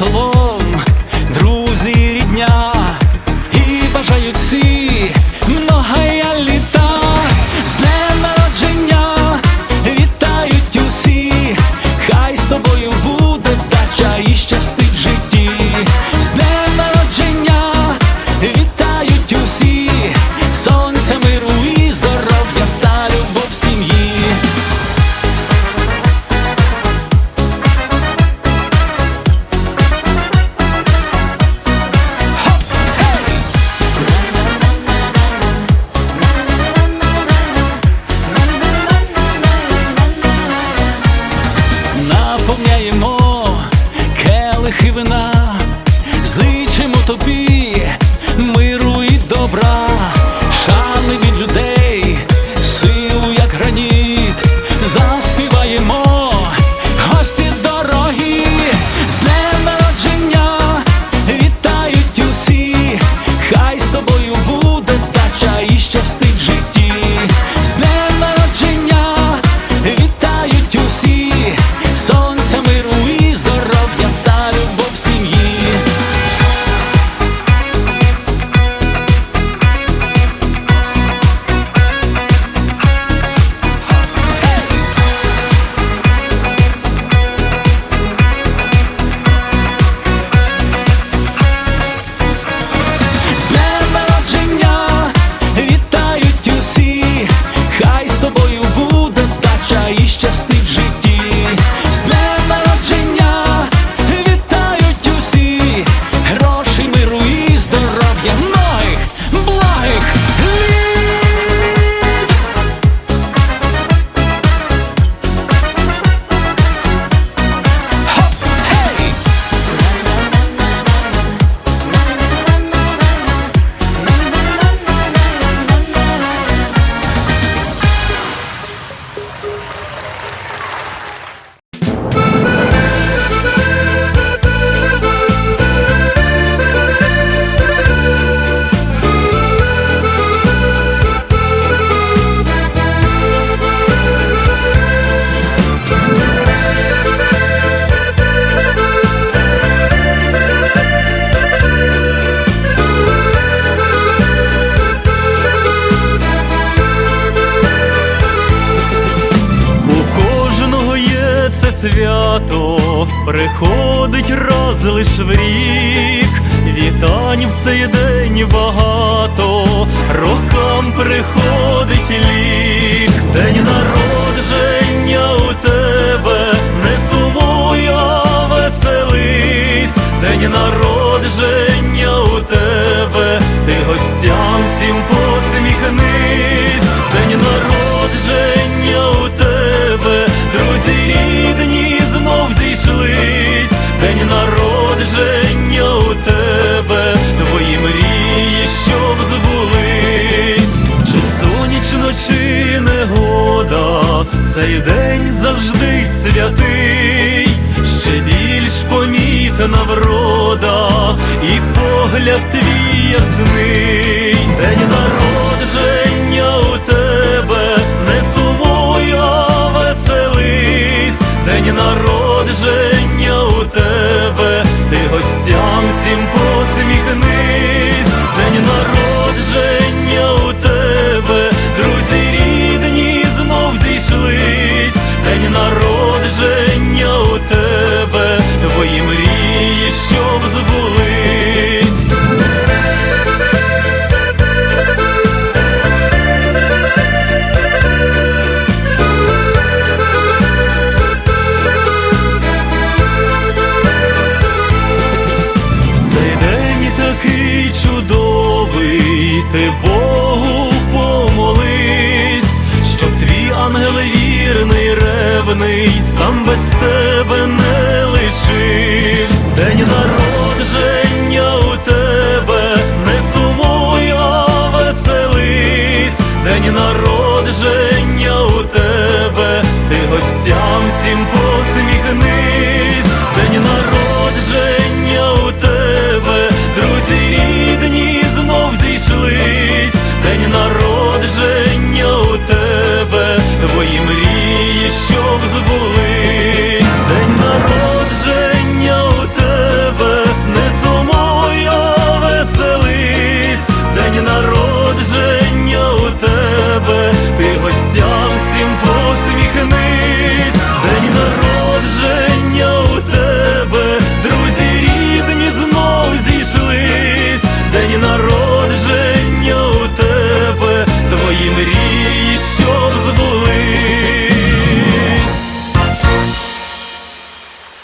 столом. to be свято приходить раз лиш в рік, вітань в цей день багато, рокам приходить лік, день народження у тебе. Цей день завжди святий, ще більш помітна врода, і погляд твій ясний. чудовий, ти Богу помолись, щоб твій ангел вірний, ревний, сам без тебе не лишився День народження у тебе, не сумуй, а веселись, день народження у тебе, ти гостям всім посміх. своїм рівнем.